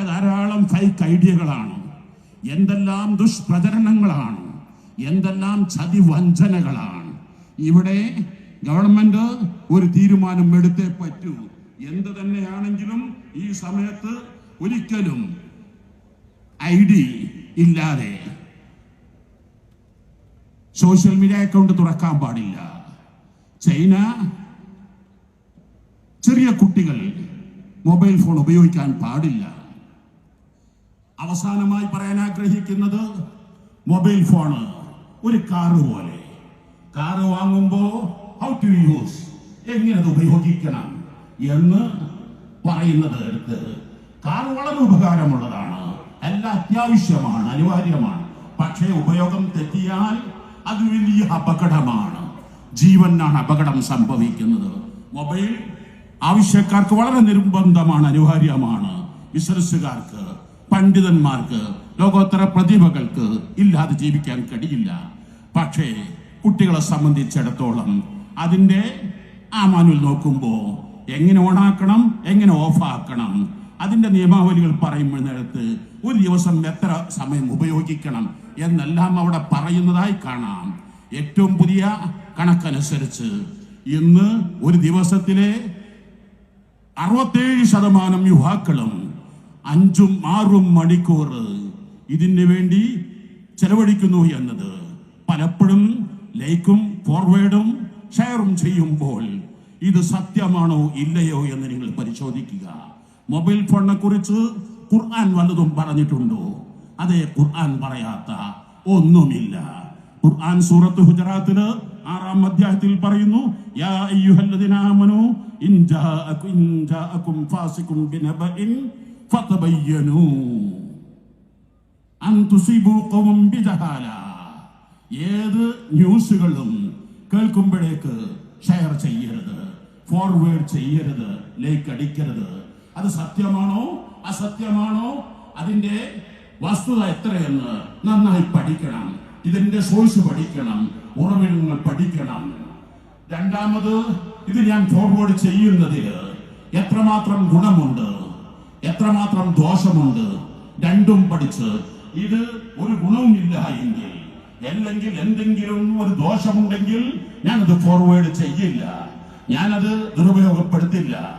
ഇവിടെ ധാരാളം ഫൈക്ക് ഐഡിയകളാണ്. എന്തെല്ലാം ദുഷ്പ്രചരണങ്ങളാണ്. എന്തെല്ലാം ചതി വഞ്ചനകളാണ് ഇവിടെ ഗവൺമെന്റ് ഒരു തീരുമാനം എടുത്തേ പറ്റൂ. എന്ത് തന്നെയാണെങ്കിലും ഈ സമയത്ത് ഒരിക്കലും ഐ ഡി ഇല്ലാതെ സോഷ്യൽ മീഡിയ അക്കൗണ്ട് തുറക്കാൻ പാടില്ല. ചൈന ചെറിയ കുട്ടികൾ മൊബൈൽ ഫോൺ ഉപയോഗിക്കാൻ പാടില്ല. അവസാനമായി പറയാൻ ആഗ്രഹിക്കുന്നത് മൊബൈൽ ഫോണ്. ഒരു കാറ് പോലെ. കാറ് വാങ്ങുമ്പോ ഹൗ ടു യൂസ് എങ്ങനെ അത് ഉപയോഗിക്കണം എന്ന് പറയുന്നത് എടുത്ത് കാർ വളരെ ഉപകാരമുള്ളതാണ്. എല്ലാം അത്യാവശ്യമാണ് അനിവാര്യമാണ്. പക്ഷേ ഉപയോഗം തെറ്റിയാൽ അത് വലിയ അപകടമാണ്. ജീവനാണ് അപകടം സംഭവിക്കുന്നത്. മൊബൈൽ ആവശ്യക്കാർക്ക് വളരെ നിർബന്ധമാണ് അനിവാര്യമാണ്. ബിസിനസ്സുകാർക്ക് പണ്ഡിതന്മാർക്ക് ലോകോത്തര പ്രതിഭകൾക്ക് ഇല്ലാതെ ജീവിക്കാൻ കഴിയില്ല. പക്ഷേ കുട്ടികളെ സംബന്ധിച്ചിടത്തോളം അതിന്റെ ആ മാനുവൽ നോക്കുമ്പോൾ എങ്ങനെ ഓണാക്കണം എങ്ങനെ ഓഫാക്കണം അതിന്റെ നിയമാവലികൾ പറയുമ്പോഴത്ത് ഒരു ദിവസം എത്ര സമയം ഉപയോഗിക്കണം എന്നെല്ലാം അവിടെ പറയുന്നതായി കാണാം. ഏറ്റവും പുതിയ കണക്കനുസരിച്ച് ഇന്ന് ഒരു ദിവസത്തിലെ അറുപത്തേഴ് ശതമാനം യുവാക്കളും അഞ്ചും ആറും മണിക്കൂർ ഇതിന് വേണ്ടി ചെലവഴിക്കുന്നു എന്നത് പലപ്പോഴും ലൈക്കും ഫോർവേഡും ഷെയറും ചെയ്യുമ്പോൾ ഇത് സത്യമാണോ ഇല്ലയോ എന്ന് നിങ്ങൾ പരിശോധിക്കുക. മൊബൈൽ ഫോണിനെ കുറിച്ച് ഖുർആൻ വല്ലതും പറഞ്ഞിട്ടുണ്ടോ? അതെ ഖുർആൻ പറയാത്ത ഒന്നുമില്ല. ഖുർആൻ സൂറത്ത് ഹുജറാത്തിൽ ആറാം അധ്യായത്തിൽ പറയുന്നു യാ അയ്യുഹല്ലദീന ആമനു ഇൻ ജാഅകും ഇൻ ജാഅകും ബിനബഇൻ ഏത് ന്യൂസുകളും കേൾക്കുമ്പോഴേക്ക് ഷെയർ ചെയ്യരുത് ഫോർവേഡ് ചെയ്യരുത് ലൈക്ക് അടിക്കരുത്. അത് സത്യമാണോ? അസത്യമാണോ? അതിന്റെ വസ്തുത എത്രയെന്ന് നന്നായി പഠിക്കണം. ഇതിന്റെ സോഴ്സ് പഠിക്കണം. ഉറവിടങ്ങൾ പഠിക്കണം. രണ്ടാമത് ഇത് ഞാൻ ഫോർവേഡ് ചെയ്യുന്നതിൽ എത്രമാത്രം ഗുണമുണ്ട്? എത്രമാത്രം ദോഷമുണ്ട്? രണ്ടും പഠിച്ച് ഇത് ഒരു ഗുണവുമില്ല എങ്കിൽ അല്ലെങ്കിൽ എന്തെങ്കിലും ഒരു ദോഷമുണ്ടെങ്കിൽ ഞാനത് ഫോർവേഡ് ചെയ്യില്ല. ഞാനത് ദുരുപയോഗപ്പെടുത്തില്ല.